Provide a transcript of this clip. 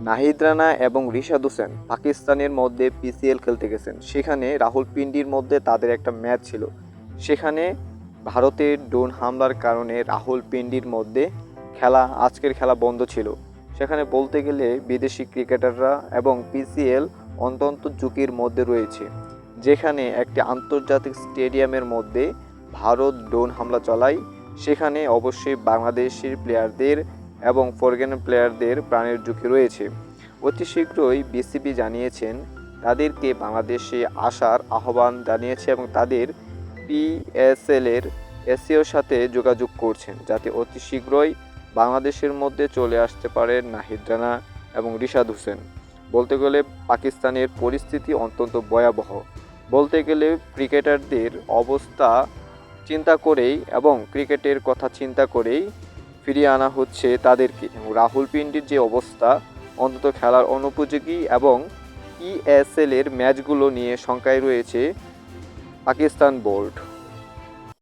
নাহিদ রানা এবং রিশাদ হোসেন পাকিস্তানের মধ্যে পিসিএল খেলতে গেছেন। সেখানে রাহুল পিন্ডির মধ্যে তাদের একটা ম্যাচ ছিল। সেখানে ভারতের ড্রোন হামলার কারণে রাহুল পিন্ডির মধ্যে খেলা, আজকের খেলা বন্ধ ছিল। সেখানে বলতে গেলে বিদেশি ক্রিকেটাররা এবং পিসিএল অত্যন্ত ঝুঁকির মধ্যে রয়েছে। যেখানে একটি আন্তর্জাতিক স্টেডিয়ামের মধ্যে ভারত ড্রোন হামলা চালায়। সেখানে অবশ্যই বাংলাদেশের প্লেয়ারদের এবং ফরগেন প্লেয়ারদের প্রাণের ঝুঁকি রয়েছে। অতি শীঘ্রই বিসিবি জানিয়েছেন, তাদেরকে বাংলাদেশে আসার আহ্বান জানিয়েছে এবং তাদের পিএসএল এর এসিওর সাথে যোগাযোগ করছেন, যাতে অতি শীঘ্রই বাংলাদেশের মধ্যে চলে আসতে পারে নাহিদ রানা এবং রিশাদ হোসেন। বলতে গেলে পাকিস্তানের পরিস্থিতি অত্যন্ত ভয়াবহ। বলতে গেলে ক্রিকেটারদের অবস্থা চিন্তা করেই এবং ক্রিকেটের কথা চিন্তা করেই ফিরিয়ে আনা হচ্ছে তাদেরকে। এবং রাহুল পিন্ডির যে অবস্থা, অন্তত খেলার অনুপযোগী এবং ইএসএল এর ম্যাচগুলো নিয়ে শঙ্কায় রয়েছে পাকিস্তান বোর্ড।